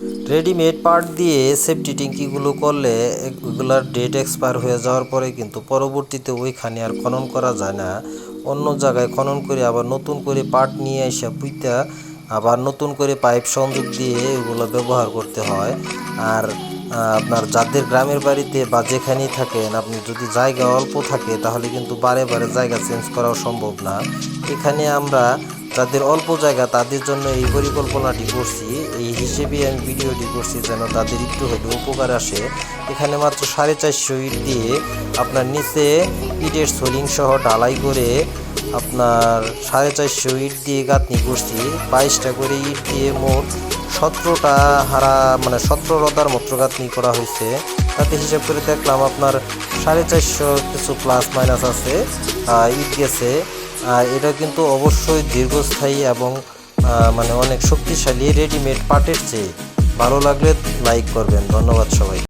Readymade part দিয়ে safety ট্যাঙ্কিগুলো করলে এগুলার ডেট এক্সপায়ার হয়ে যাওয়ার পরে কিন্তু পরবর্তীতে ওইখানে আর খনন করা যায় না। অন্য জায়গায় খনন করে আবার নতুন করে পার্ট নিয়ে এসে পুইতা আবার নতুন করে পাইপ সংযোগ দিয়ে এগুলো ব্যবহার করতে হয়। আর আপনার যাদের গ্রামের বাড়িতে বা যেখানেই থাকেন, আপনি যদি জায়গা অল্প থাকে তাহলে কিন্তু বারে বারে জায়গা চেঞ্জ করাও সম্ভব না। এখানে আমরা যাদের অল্প জায়গা তাদের জন্য এই পরিকল্পনাটি করছি। এই হিসেবে আমি ভিডিওটি করছি যেন তাদের একটু হলেও উপকার আসে। এখানে মাত্র সাড়ে চারশো ইট দিয়ে আপনার নিচে ইটের সোলিং সহ ঢালাই করে আপনার সাড়ে চারশো ইট দিয়ে গাঁথনি করছি। বাইশটা করে ইট দিয়ে মোট সতেরোটা হারা মানে সতেরো রদার মতো গাঁথনি করা হয়েছে। তাতে হিসাব করে দেখলাম আপনার সাড়ে চারশো কিছু প্লাস মাইনাস আছে ইট গেছে। আর এটা কিন্তু অবশ্যই দীর্ঘস্থায়ী এবং মানে অনেক শক্তিশালী রেডিমেড পার্টের চেয়ে ভালো লাগলে লাইক করবেন। ধন্যবাদ সবাই